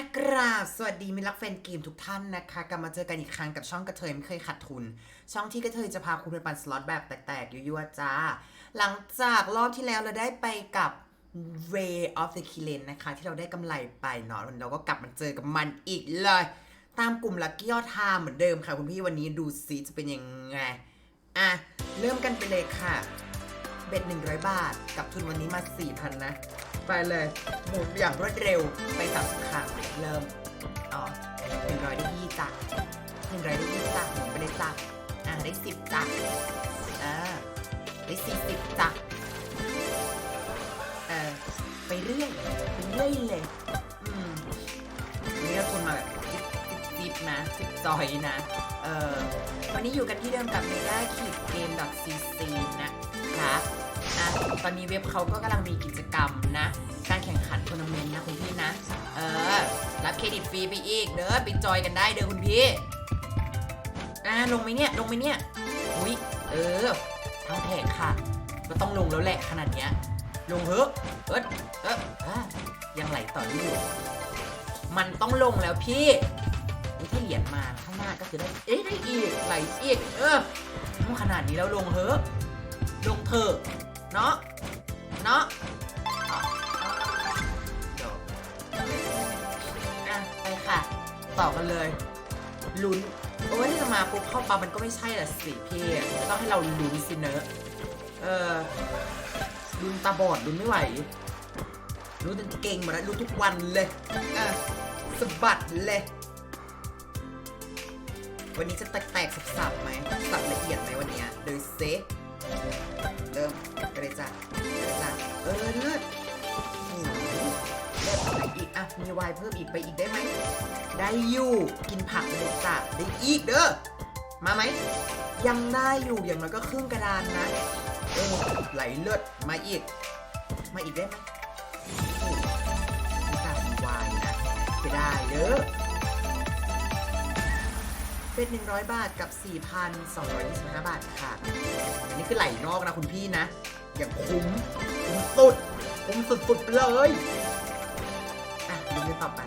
อักราบสวัสดีมิตรรักแฟนเกมทุกท่านนะคะกลับมาเจอกันอีกครั้งกับช่องกระเทยไม่เคยขาดทุน ช่องที่กระเทยจะพาคุณไปปั่นสล็อตแบบแตกๆยั่วๆจ้า หลังจากรอบที่แล้วเราได้ไปกับ Ray of the Killen นะคะ ที่เราได้กำไรไปเนาะเราก็กลับมาเจอกับมันอีกเลย ตามกลุ่มลักกี้ยอดทามเหมือนเดิมค่ะ คุณพี่วันนี้ดูซิจะเป็นยังไงอะเริ่มกันไปเลยค่ะ เบ็ด100 บาท กับทุนวันนี้มา4,000นะ ไปเลย หมุนอย่างรวดเร็วไปสามสิบครั้งเริ่มอ๋อหนึ่งร้อยได้ยี่จ้ะหนึ่งร้อยได้ยี่จ้ะหมุนไปเลยจ้ะอ่าได้สิบจ้ะอ่าได้สี่สิบจ้ะเออไปเรื่อยไปเรื่อยเลยอืมนี่เราทุนมาแบบจิบจิบนะจิบจอยนะ เออวันนี้อยู่กันที่เดิมกับเมกาขีดเกม .cc นะคะ อะตอนนี้เว็บเขาก็กำลังมีกิจกรรมนะ การแข่งขันทัวร์นาเมนต์นะคุณพี่นะ เออ รับเครดิตฟรีไปอีกเด้อไปจอยกันได้เด้อคุณพี่ อ่าลงไหมเนี่ย ลงไหมเนี่ย อุ้ยเออทั้งแผงค่ะ ก็ต้องลงแล้วแหละขนาดเนี้ย ลงเถอะเอิดเอออะยังไหลต่ออยู่ มันต้องลงแล้วพี่นี่ถ้าเหรียญมาข้างหน้าก็คือได้ เอ๊ะได้อีกไหลอีก เออต้อขนาดนี้แล้วลงเถอะลงเถอะ เนาะเนาะอะจบอะไปค่ะ ต่อกันเลย ลุ้น โอ้ยถ้ามาปุ๊บเข้าปั๊มมันก็ไม่ใช่ละสิพี่ต้องให้เราลุ้นสิเนอะเออลุ้นตาบอดลุ้นไม่ไหวรู้จนเก่งหมดแล้วรู้ทุกวันเลยอะสะบัดเลย วันนี้จะแตกๆสับๆไหมสับละเอียดไหมวันเนี้ยโดยเซ เริ่มกระเลยจ้ะกระเลยจ้ะเออเลือดโอ้โหเลือดอะไรอีกอะมีวน์เพิ่มอีกไปอีกได้ไหมได้อยู่กินผักเลยจ้ะได้อีกเด้อมาไหมยังได้อยู่อย่างน้อยก็ครึ่งกระดานนะเออไหลเลือดมาอีก มาอีกได้ไหมไม่จ่ามีวายนะจะได้เด้อ เป็น 100 บาทกับ 4,225 บาทค่ะอันนี้คือไหลนอกนะคุณพี่นะ อย่างคุ้ม คุ้มสุด คุ้มสุดๆไปเลย อะดูกันต่อไป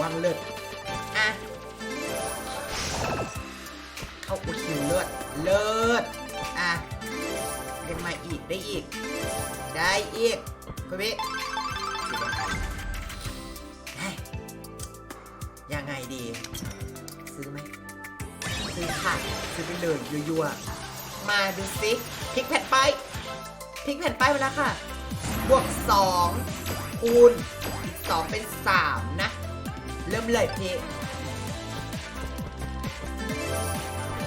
วางเลือดอะ เข้าอุคิวเลือดเลิศอะเรียนมาอีกได้อีก ได้อีกคุณพี่ ไงดี ซื้อไหมซื้อค่ะ ซื้อไปเลยยัวๆ มาดูสิพลิกแผ่นป้ายพลิกแผ่นป้ายมาแล้วค่ะ บวกสองคูณอีกสอเป็นสามนะ เริ่มเลยพี่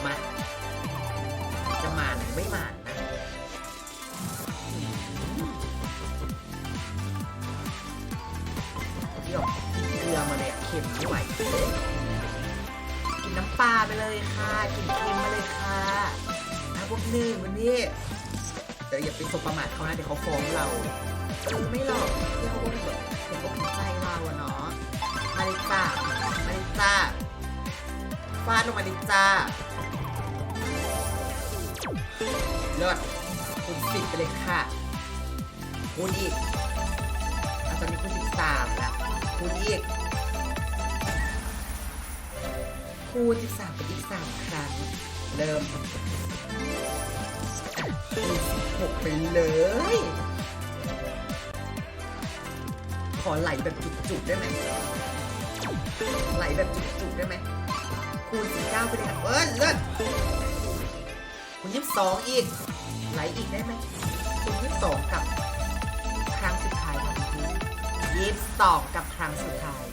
มา จะมาหรือไม่มาน ปลาไปเลยค่ะกินเค็มมาเลยค่ะนะพวกหนึ่งวันนี้แต่อย่าไปสบประมาทเขานะเดี๋ยวเขาฟ้องเราเออไม่หรอกที่เขาบอกแบบเป็นอกเป็นใจเราอะเนาะมาเลยจ้ามาเลยจ้าฟาดลงมาเลยจ้าเลิศคูณสิบไปเลยค่ะคูณอีกอะตอนนี้คูณสิบสามแล้วคูณอีก คูณสามไปอีกสามครั้ง เริ่มอ่สิบหกไปเลย ขอไหลแบบจุกๆได้ไหมไหลแบบจุกๆได้ไหมคูณสิบเก้าไปเลยค่ะเออเลิศคุณยี่สิบสองอีก ไหลอีกได้ไหมคุณยี่สิบสองกับครั้งสุดท้ายของคุณยี่สิบสองกับครั้งสุดท้าย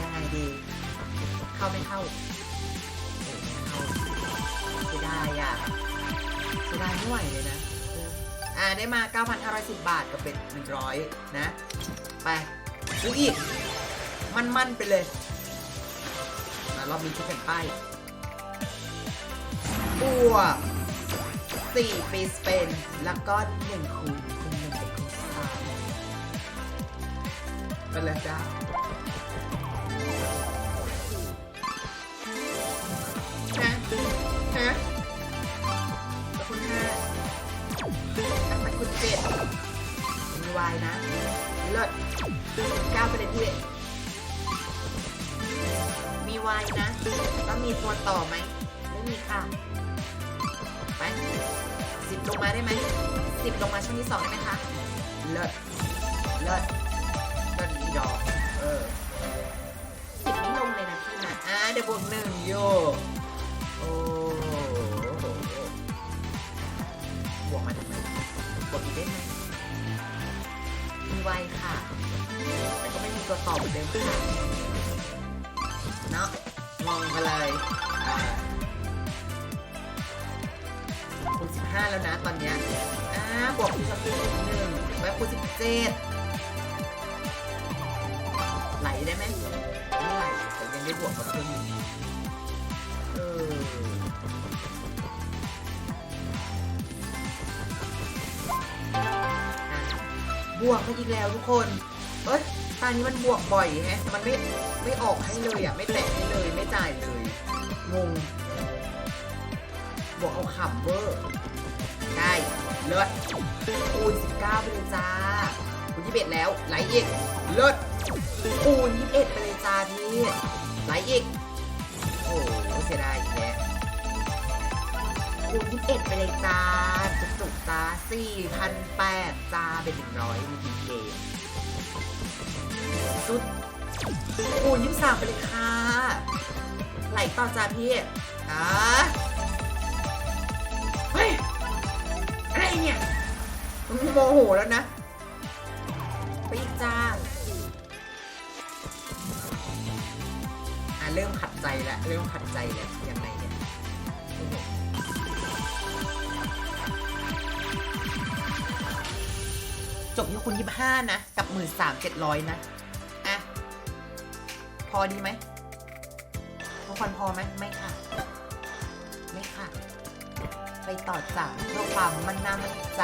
ยังไงดี เข้าไม่เข้าไม่เข้าเสียดายอะเสียดายไม่ไหวเลยนะ อ่าได้มา 9,510 บาทกับเป็น 100 นะ ไปซื้ออีก มันๆไปเลยมารอบนี้ชุดแผ่นป้ายบวก4ปีสเปน แล้วก็หนึ่งคูณคูณหนึ่งเป็นคูณสามไปเลยจ้า วายนะเลิศก้าวไปเลยพี่มีวายนะแล้วมีตัวต่อไหมไม่มีค่ะไปสิบลงมาได้ไหมสิบลงมาช่องที่สองได้ไหมคะเลิศเลิศเลิศดีดอกเออสิบไม่ลงเลยนะพี่นะอ่าเดี๋ยวบวกหนึ่งโยโอ้ ตัวตอบเหมือนเดิมค่ะเนาะมองกันเลยคูณสิบห้าแล้วนะตอนเนี้ยอ่าบวกคูณสปีดหนึ่งไว้คูณสิบเจ็ดไหลได้ไหมไม่ไหลแต่ยังได้บวกกับเพิ่มอยู่เออบวกมาอีกแล้วทุกคน เอ้ย ตอนนี้มันบวกบ่อยแฮะ มันไม่ไม่ออกให้เลยอะ ไม่แตะให้เลยไม่จ่ายเลย งง บวกเอาขำเวอร์ได้เลิศคูณ19 ไปเลยจ้าคูณ21 แล้ว ไหลอีก เลิศคูณ21 ไปเลยจ้าพี่ไหลอีก โอ้โหเสียดายอีกแล้วคูณ21 ไปเลยจ้าจุกๆจ้า4,800จ้าเป็น100มีทีเกม สุดคูณยี่สามไปเลยค่ะ ไหลต่อจ้าพี่อ่าเฮ้ย อะไรเนี่ยโมโหแล้วนะ ไปอีกจ้าอะเริ่มขัดใจแล้วเริ่มขัดใจแล้วยังไง จบที่คุณยี่ห้านะ กับหมื่นสามเจ็ดร้อยนะ อะ พอดีไหมทุกคนพอไหมไม่ค่ะ ไม่ค่ะ ไปต่อจากเพื่อความมั่นหน้ามั่นใจ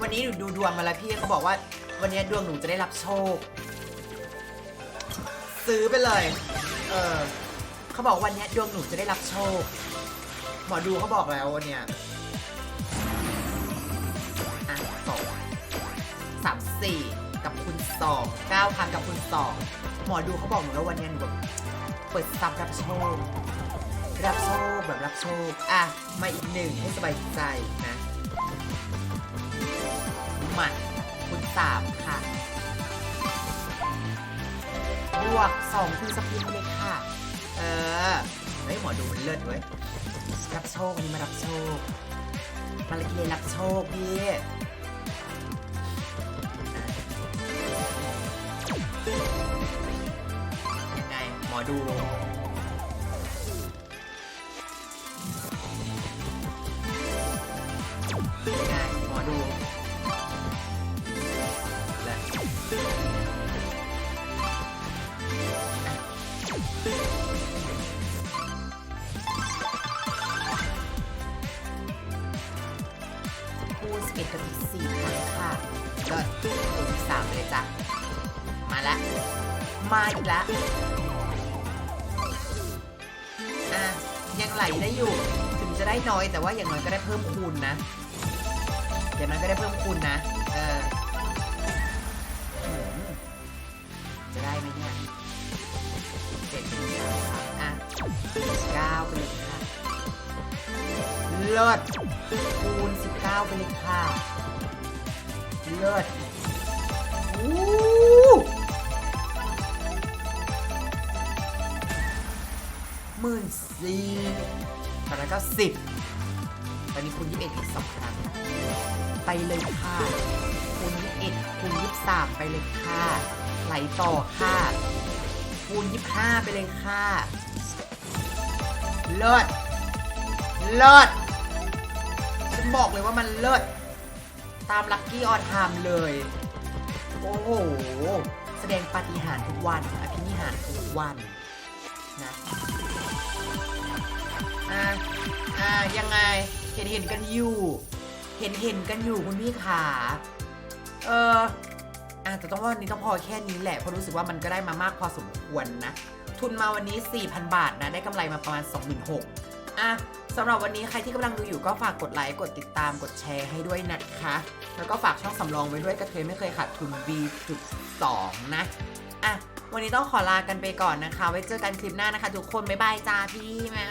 วันนี้หนูดูดวงมาแล้วพี่เขาบอกว่า วันนี้ดวงหนูจะได้รับโชค ซื้อไปเลย เออเขาบอกวันนี้ดวงหนูจะได้รับโชค หมอดูเขาบอกแล้ววันเนี้ย 4 กับคุณ2 9พันกับคุณ2หมอดูเขาบอกหนูแล้ววันนี้หนูแบบเปิดซับรับโชค รับโชคแบบรับโชค อะ มาอีกหนึ่งให้สบายใจนะหมัดคุณ3ค่ะ บวก2คือสปินไปเลยค่ะ เออไฮ้หมอดูมันเลิศเว้ย รับโชควันนี้มารับโชคมาลกิเลรับโชคพี่ อดูยังไงหมอดูและคูณ11กับอีก4ครั้งค่ะเลิศคูณ13ไปเลยจ้ะ มาแล้วมาอีกแล้ว ไหลได้อยู่ ถึงจะได้น้อยแต่ว่าอย่างน้อยก็ได้เพิ่มคูณนะอย่างน้อยก็ได้เพิ่มคูณนะ เออจะได้ไหมเนี่ยเจ็ดคูณสาค่ะอะเก้าไปเลยค่ะเลิศคูณสิบเก้าไปเลยค่ะเลิศอู้หมื่น สี่ตอนนั้นก็สิบตอนนี้คูณยี่สิบเอ็ดอีกสองครั้ง ไปเลยค่ะคูณยี่สิบเอ็ดคูณยี่สิบสามไปเลยค่ะ ไหลต่อค่ะคูณยี่สิบห้าไปเลยค่ะเลิศเลิศฉันบอกเลยว่ามันเลิศตามลัคกี้ออนไทม์เลย โอ้โห แสดงปาฏิหาริย์ทุกวัน อภินิหารทุกวัน นะอ่าอ่ายังไงเห็นเห็นกันอยู่ เห็นเห็นกันอยู่คุณพี่ขาเอออะแต่ต้องว่าวันนี้ต้องพอแค่นี้แหละเพราะรู้สึกว่ามันก็ได้มามากพอสมควรนะ ทุนมาวันนี้ 4,000 บาทนะ ได้กำไรมาประมาณ 26,000อะสำหรับวันนี้ใครที่กำลังดูอยู่ก็ฝากกดไลค์ กดติดตามกดแชร์ให้ด้วยนะคะ แล้วก็ฝากช่องสำรองไว้ด้วยกระเทยไม่เคยขาดทุน B.2 นะ อะ วันนี้ต้องขอลากันไปก่อนนะคะ ไว้เจอกันคลิปหน้านะคะ ทุกคน บ๊ายบายจ้าพี่แม่